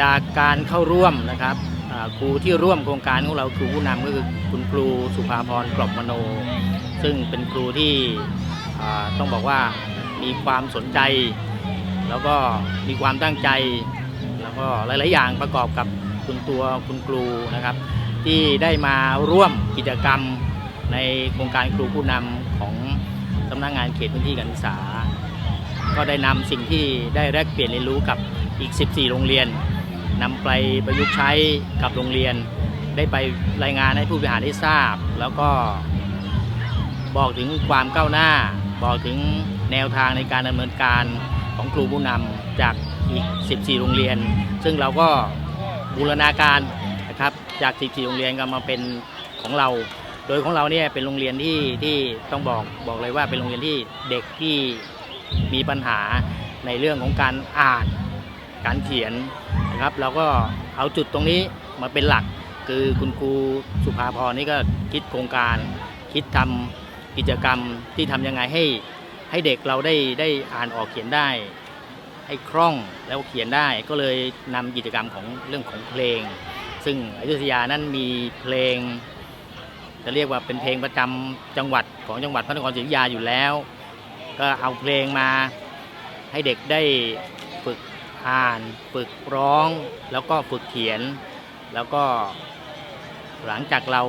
จากการเข้าร่วมนะครับครูที่ร่วมโครงการของเราครูผู้นำก็คือคุณครูสุภาพรกรอบมโน ซึ่งเป็นครูที่ต้องบอกว่ามีความสนใจ แล้วก็มีความตั้งใจ แล้วก็หลาย ๆ อย่างประกอบกับคุณตัวคุณครูนะครับ ที่ได้มาร่วมกิจกรรมในโครงการครูผู้นำของสำนักงานเขตพื้นที่การศึกษา ก็ได้นำสิ่งที่ได้แลกเปลี่ยนเรียนรู้กับอีก 14 โรงเรียน นำไปประยุกต์ใช้กับโรงเรียน ได้ไปรายงานให้ผู้บริหารได้ทราบ แล้วก็บอกถึงความก้าวหน้า บอกถึงแนวทางในการดำเนินการของครูผู้นำจากอีก 14 โรงเรียน ซึ่งเราก็บูรณาการนะครับจาก 14 โรงเรียนก็มาเป็นของเรา โดยของเราเนี่ยเป็นโรงเรียนที่ที่ต้องบอกบอกเลยว่าเป็นโรงเรียนที่เด็กที่มีปัญหาในเรื่องของการอ่าน การเขียน นะครับ เราก็เอาจุดตรงนี้มาเป็นหลัก คือคุณครูสุภาพรนี่ก็คิดโครงการ คิดทำกิจกรรมที่ทำยังไงให้ให้เด็กเราได้ได้อ่านออกเขียนได้ ให้คล่องแล้วเขียนได้ก็เลยนำกิจกรรมของเรื่องของเพลง ซึ่งอยุธยานั้นมีเพลง จะเรียกว่าเป็นเพลงประจำจังหวัดของจังหวัดพระนครศรีอยุธยาอยู่แล้ว ก็เอาเพลงมาให้เด็กได้ฝึก อ่านฝึกร้อง แล้วก็ฝึกเขียน แล้วก็หลังจากเรา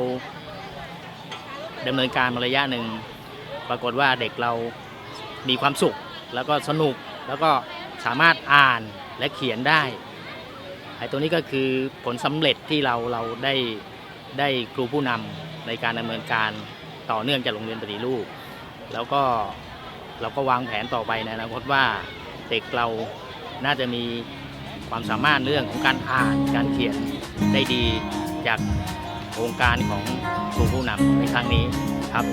ดำเนินการมาระยะหนึ่ง ปรากฏว่าเด็กเรามีความสุข แล้วก็สนุกแล้วก็สามารถอ่านและเขียนได้ไอ้ตัวนี้ก็คือผลสำเร็จที่เราเราได้ได้ครูผู้นำในการดำเนินการต่อเนื่องจากโรงเรียนปฏิรูป แล้วก็เราก็วางแผนต่อไปในอนาคตว่าเด็กเรา น่าจะมีความสามารถเรื่องของการอ่านการเขียนได้ดีจากโครงการของครูผู้นำในครั้งนี้ครับ